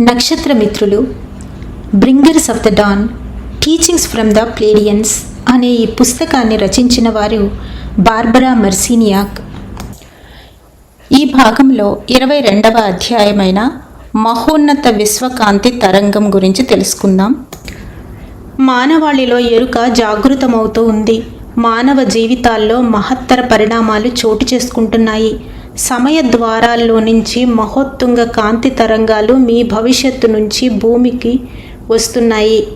నక్షత్ర మిత్రులు bringers of the dawn teachings from the Pleiadians అనే ఈ పుస్తకాన్ని రచించిన వారు బార్బరా మర్సీనియాక్. ఈ భాగంలో ఇరవై రెండవ అధ్యాయమైన మహోన్నత విశ్వకాంతి తరంగం గురించి తెలుసుకుందాం. మానవాళిలో ఎరుక జాగృతమవుతూ ఉంది. మానవ జీవితాల్లో మహత్తర పరిణామాలు చోటు చేసుకుంటున్నాయి. సమయ ద్వారాల్లో నుంచి మహోత్తుంగ కాంతి తరంగాలు మీ భవిష్యత్తు నుంచి భూమికి వస్తున్నాయి.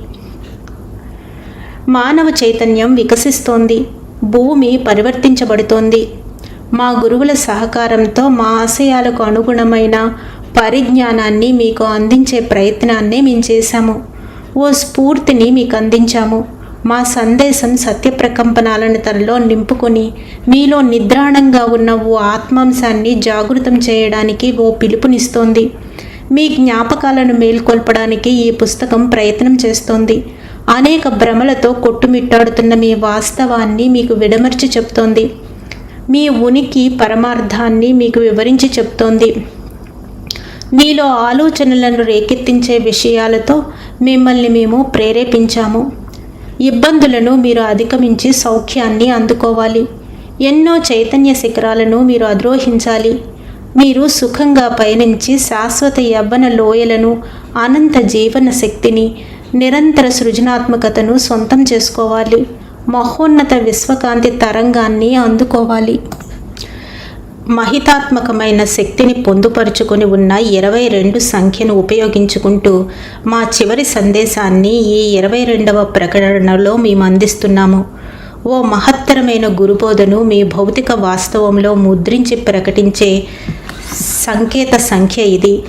మానవ చైతన్యం వికసిస్తోంది. భూమి పరివర్తించబడుతోంది. మా గురువుల సహకారంతో మా ఆశయాలకు అనుగుణమైన పరిజ్ఞానాన్ని మీకు అందించే ప్రయత్నాన్ని మేము చేశాము. ఓ స్ఫూర్తిని మీకు అందించాము మా సందేశం సత్య ప్రకంపనాలను తనలో నింపుకొని మీలో నిద్రాణంగా ఉన్న ఓ ఆత్మాంశాన్ని జాగృతం చేయడానికి ఓ పిలుపునిస్తోంది. మీ జ్ఞాపకాలను మేల్కొల్పడానికి ఈ పుస్తకం ప్రయత్నం చేస్తోంది. అనేక భ్రమలతో కొట్టుమిట్టాడుతున్న మీ వాస్తవాన్ని మీకు విడమర్చి చెప్తోంది. మీ ఉనికి పరమార్థాన్ని మీకు వివరించి చెప్తోంది. మీలో ఆలోచనలను రేకెత్తించే విషయాలతో మిమ్మల్ని మేము ప్రేరేపించాము. ఇబ్బందులను మీరు అధిగమించి సౌఖ్యాన్ని అందుకోవాలి. ఎన్నో చైతన్య శిఖరాలను మీరు అధిరోహించాలి. మీరు సుఖంగా పయనించి శాశ్వత యవ్వన లోయలను అనంత జీవన శక్తిని నిరంతర సృజనాత్మకతను సొంతం చేసుకోవాలి. మహోన్నత విశ్వకాంతి తరంగాన్ని అందుకోవాలి. మహితాత్మకమైన శక్తిని పొందుపరుచుకొని ఉన్న ఇరవై రెండు సంఖ్యను ఉపయోగించుకుంటూ మా చివరి సందేశాన్ని ఈ ఇరవై రెండవ ప్రకటనలో మేము అందిస్తున్నాము ఓ మహత్తరమైన గురుబోధను మీ భౌతిక వాస్తవంలో ముద్రించి ప్రకటించే సంకేత సంఖ్య ఇది.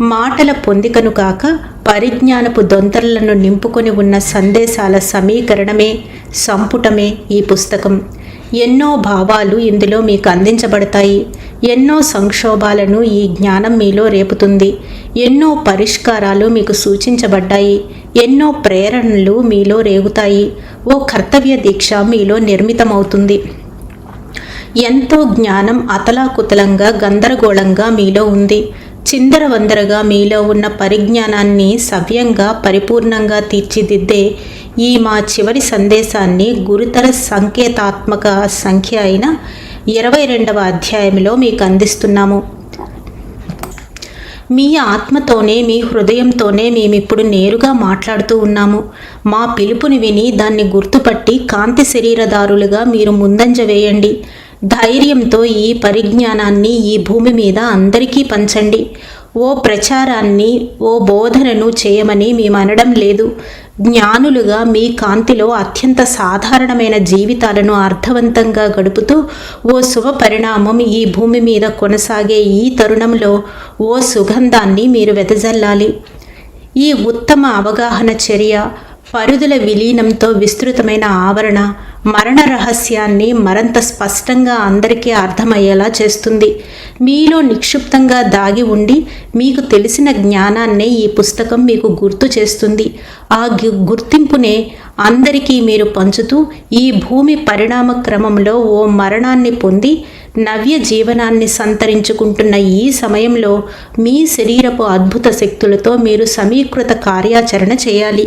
మాటల పొందికను కాక పరిజ్ఞానపు దొంతరలను నింపుకొని ఉన్న సందేశాల సమీకరణమే సంపుటమే ఈ పుస్తకం. ఎన్నో భావాలు ఇందులో మీకు అందించబడతాయి. ఎన్నో సంక్షోభాలను ఈ జ్ఞానం మీలో రేపుతుంది. ఎన్నో పరిష్కారాలు మీకు సూచించబడ్డాయి. ఎన్నో ప్రేరణలు మీలో రేగుతాయి. ఓ కర్తవ్య దీక్ష మీలో నిర్మితమవుతుంది. ఎంతో జ్ఞానం అతలాకుతలంగా గందరగోళంగా మీలో ఉంది. చిందరవందరగా మీలో ఉన్న పరిజ్ఞానాన్ని సవ్యంగా పరిపూర్ణంగా తీర్చిదిద్దే ఈ మా చివరి సందేశాన్ని గురుతర సంకేతాత్మక సంఖ్య అయిన ఇరవై రెండవ అధ్యాయంలో మీకు అందిస్తున్నాము. మీ ఆత్మతోనే మీ హృదయంతోనే మేమిప్పుడు నేరుగా మాట్లాడుతూ ఉన్నాము. మా పిలుపుని విని దాన్ని గుర్తుపట్టి కాంతి శరీరదారులుగా మీరు ముందంజ వేయండి. ధైర్యంతో ఈ పరిజ్ఞానాన్ని ఈ భూమి మీద అందరికీ పంచండి. ఓ ప్రచారాన్ని ఓ బోధనను చేయమని మేము అనడం లేదు. జ్ఞానులుగా మీ కాంతిలో అత్యంత సాధారణమైన జీవితాలను అర్థవంతంగా గడుపుతూ ఓ శుభ పరిణామం ఈ భూమి మీద కొనసాగే ఈ తరుణంలో ఓ సుగంధాన్ని మీరు వెదజల్లాలి. ఈ ఉత్తమ అవగాహన చర్య పరుదుల విలీనంతో విస్తృతమైన ఆవరణ మరణ రహస్యాన్ని మరింత స్పష్టంగా అందరికీ అర్థమయ్యేలా చేస్తుంది. మీలో నిక్షిప్తంగా దాగి ఉండి మీకు తెలిసిన జ్ఞానాన్నే ఈ పుస్తకం మీకు గుర్తు చేస్తుంది. ఆ గుర్తింపునే అందరికీ మీరు పంచుతూ ఈ భూమి పరిణామ క్రమంలో ఓ మరణాన్ని పొంది నవ్య జీవనాన్ని సంతరించుకుంటున్న ఈ సమయంలో మీ శరీరపు అద్భుత శక్తులతో మీరు సమీకృత కార్యాచరణ చేయాలి.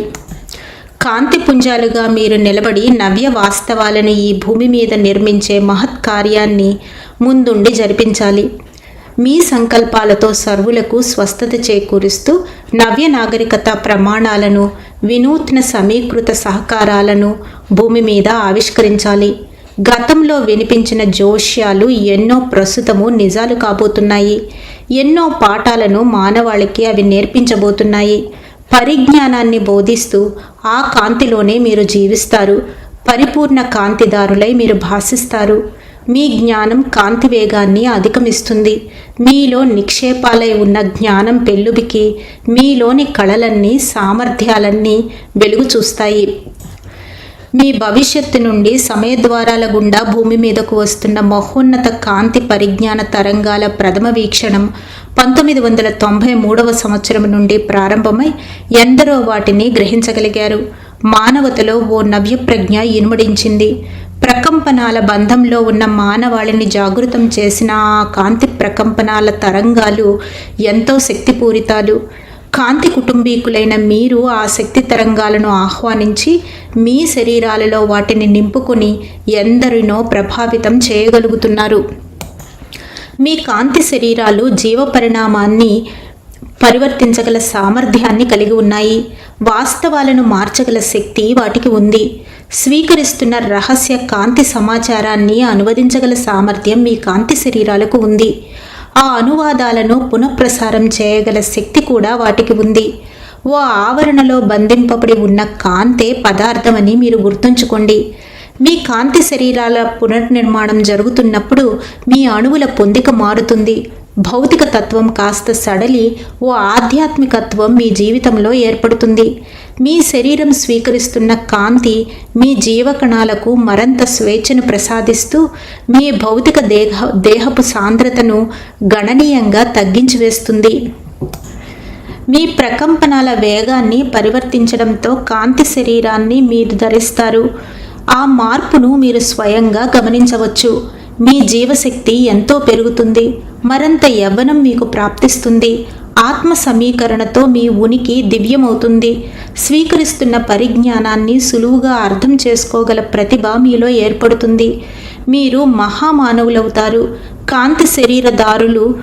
కాంతిపుంజాలుగా మీరు నిలబడి నవ్య వాస్తవాలను ఈ భూమి మీద నిర్మించే మహత్ కార్యాన్ని ముందుండి జరిపించాలి. మీ సంకల్పాలతో సర్వులకు స్వస్థత చేకూరుస్తూ నవ్య నాగరికత ప్రమాణాలను వినూత్న సమీకృత సహకారాలను భూమి మీద ఆవిష్కరించాలి. గతంలో వినిపించిన జోష్యాలు ఎన్నో ప్రస్తుతము నిజాలు కాబోతున్నాయి. ఎన్నో పాఠాలను మానవాళికి అవి నేర్పించబోతున్నాయి. పరిజ్ఞానాన్ని బోధిస్తూ ఆ కాంతిలోనే మీరు జీవిస్తారు. పరిపూర్ణ కాంతిదారులై మీరు భాషిస్తారు మీ జ్ఞానం కాంతి వేగాన్ని అధిగమిస్తుంది. మీలో నిక్షేపాలై ఉన్న జ్ఞానం పెళ్ళుబికి మీలోని కళలన్నీ సామర్థ్యాలన్నీ వెలుగు చూస్తాయి. మీ భవిష్యత్తు నుండి సమయద్వారాల గుండా భూమి మీదకు వస్తున్న మహోన్నత కాంతి పరిజ్ఞాన తరంగాల ప్రథమ వీక్షణం పంతొమ్మిది వందల తొంభై మూడవ సంవత్సరం నుండి ప్రారంభమై ఎందరో వాటిని గ్రహించగలిగారు. మానవతలో ఓ నవ్యప్రజ్ఞ ఇనుమడించింది. ప్రకంపనాల బంధంలో ఉన్న మానవాళిని జాగృతం చేసిన ఆ కాంతి ప్రకంపనాల తరంగాలు ఎంతో శక్తిపూరితాలు. కాంతి కుటుంబీకులైన మీరు ఆ శక్తి తరంగాలను ఆహ్వానించి మీ శరీరాలలో వాటిని నింపుకొని ఎందరినో ప్రభావితం చేయగలుగుతున్నారు. మీ కాంతి శరీరాలు జీవ పరిణామాన్ని పరివర్తించగల సామర్థ్యాన్ని కలిగి ఉన్నాయి. వాస్తవాలను మార్చగల శక్తి వాటికి ఉంది. స్వీకరిస్తున్న రహస్య కాంతి సమాచారాన్ని అనువదించగల సామర్థ్యం మీ కాంతి శరీరాలకు ఉంది. ఆ అనువాదాలను పునఃప్రసారం చేయగల శక్తి కూడా వాటికి ఉంది. ఓ ఆవరణలో బంధింపబడి ఉన్న కాంతే పదార్థమని మీరు గుర్తుంచుకోండి. మీ కాంతి శరీరాల పునర్నిర్మాణం జరుగుతున్నప్పుడు మీ అణువుల పొందిక మారుతుంది. భౌతిక తత్వం కాస్త సడలి ఓ ఆధ్యాత్మికత్వం మీ జీవితంలో ఏర్పడుతుంది. మీ శరీరం స్వీకరిస్తున్న కాంతి మీ జీవకణాలకు మరింత స్వేచ్ఛను ప్రసాదిస్తూ మీ భౌతిక దేహ దేహపు సాంద్రతను గణనీయంగా తగ్గించి వేస్తుంది. మీ ప్రకంపనాల వేగాన్ని పరివర్తించడంతో కాంతి శరీరాన్ని మీరు ధరిస్తారు. ఆ మార్పును మీరు స్వయంగా గమనించవచ్చు. మీ జీవశక్తి ఎంతో పెరుగుతుంది. మరంత యవ్వనం మీకు ప్రాప్తిస్తుంది. ఆత్మ సమీకరణతో మీ ఉనికి దివ్యమవుతుంది. స్వీకరిస్తున్న పరిజ్ఞానాన్ని సులువుగా అర్థం చేసుకోగల ప్రతిభ మీలో ఏర్పడుతుంది. మీరు మహామానవులవుతారు. కాంతి శరీరదారులు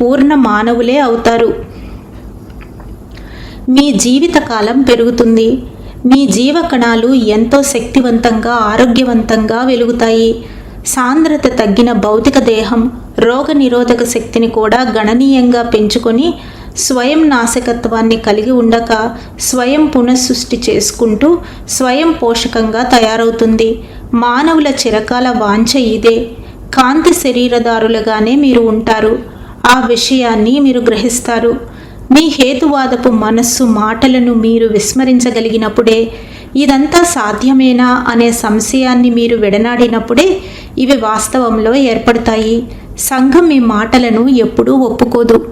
పూర్ణ మానవులే అవుతారు. మీ జీవితకాలం పెరుగుతుంది. మీ జీవకణాలు ఎంతో శక్తివంతంగా ఆరోగ్యవంతంగా వెలుగుతాయి. సాంద్రత తగ్గిన భౌతిక దేహం రోగనిరోధక శక్తిని కూడా గణనీయంగా పెంచుకొని స్వయం నాశకత్వాన్ని కలిగి ఉండక స్వయం పునఃసృష్టి చేసుకుంటూ స్వయం పోషకంగా తయారవుతుంది. మానవుల చిరకాల వాంఛ ఇదే. కాంతి శరీరదారులుగానే మీరు ఉంటారు. ఆ విషయాన్ని మీరు గ్రహిస్తారు. మీ హేతువాదపు మనస్సు మాటలను మీరు విస్మరించగలిగినప్పుడే ఇదంతా సాధ్యమేనా అనే సంశయాన్ని మీరు విడనాడినప్పుడే ఇవి వాస్తవంలో ఏర్పడతాయి. సంఘం మీ మాటలను ఎప్పుడూ ఒప్పుకోదు.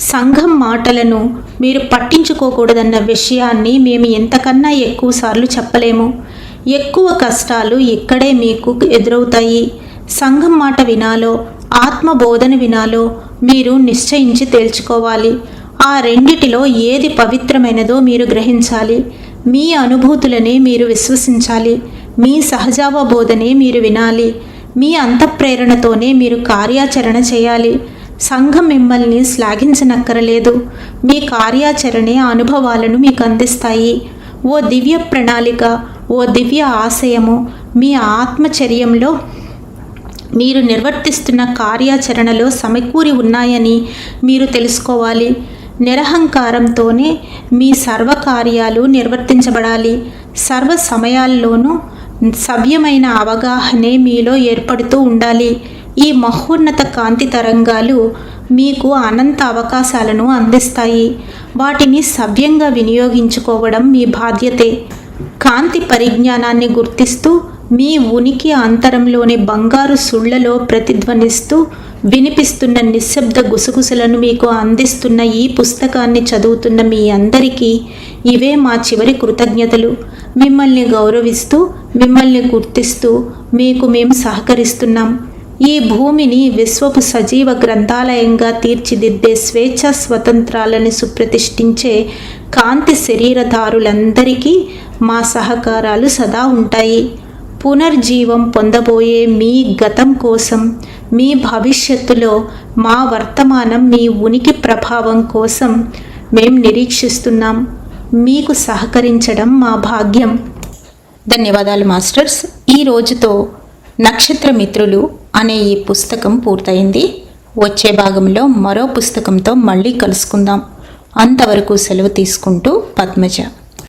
సంఘం మాటలను మీరు పట్టించుకోకూడదన్న విషయాన్ని మేము ఎంతకన్నా ఎక్కువసార్లు చెప్పలేము. ఎక్కువ కష్టాలు ఇక్కడే మీకు ఎదురవుతాయి. సంఘం మాట వినాలో ఆత్మబోధన వినాలో మీరు నిశ్చయించి తేల్చుకోవాలి. ఆ రెండిటిలో ఏది పవిత్రమైనదో మీరు గ్రహించాలి. మీ అనుభూతులనే మీరు విశ్వసించాలి. మీ సహజావబోధనే మీరు వినాలి. మీ అంతఃప్రేరణతోనే మీరు కార్యాచరణ చేయాలి. సంఘం మిమ్మల్ని శ్లాఘించనక్కరలేదు. మీ కార్యాచరణే అనుభవాలను మీకు అందిస్తాయి. ఓ దివ్య ప్రణాళిక ఓ దివ్య ఆశయము మీ ఆత్మచర్యంలో మీరు నిర్వర్తిస్తున్న కార్యాచరణలో సమకూరి ఉన్నాయని మీరు తెలుసుకోవాలి. నిరహంకారంతోనే మీ సర్వకార్యాలు నిర్వర్తించబడాలి. సర్వ సమయాల్లోనూ సవ్యమైన అవగాహనే మీలో ఏర్పడుతూ ఉండాలి. ఈ మహోన్నత కాంతి తరంగాలు మీకు అనంత అవకాశాలను అందిస్తాయి. వాటిని సవ్యంగా వినియోగించుకోవడం మీ బాధ్యతే. కాంతి పరిజ్ఞానాన్ని గుర్తిస్తూ మీ ఉనికి అంతరంలోని బంగారు సుళ్ళలో ప్రతిధ్వనిస్తూ వినిపిస్తున్న నిశ్శబ్ద గుసగుసలను మీకు అందిస్తున్న ఈ పుస్తకాన్ని చదువుతున్న మీ అందరికీ ఇవే మా చివరి కృతజ్ఞతలు. మిమ్మల్ని గౌరవిస్తూ మిమ్మల్ని గుర్తిస్తూ మీకు మేము సహకరిస్తున్నాం. ఈ భూమిని విశ్వపు సజీవ గ్రంథాలయంగా తీర్చిదిద్దే స్వేచ్ఛ స్వతంత్రాలని సుప్రతిష్ఠించే కాంతి శరీరధారులందరికీ మా సహకారాలు సదా ఉంటాయి. పునర్జీవం పొందబోయే మీ గతం కోసం మీ భవిష్యత్తులో మా వర్తమానం మీ ఉనికి ప్రభావం కోసం మేం నిరీక్షిస్తున్నాం. మీకు సహకరించడం మా భాగ్యం. ధన్యవాదాలు మాస్టర్స్. ఈ రోజుతో నక్షత్ర మిత్రులు అనే ఈ పుస్తకం పూర్తయింది. వచ్చే భాగంలో మరో పుస్తకంతో మళ్ళీ కలుసుకుందాం. అంతవరకు సెలవు తీసుకుంటూ పద్మజ.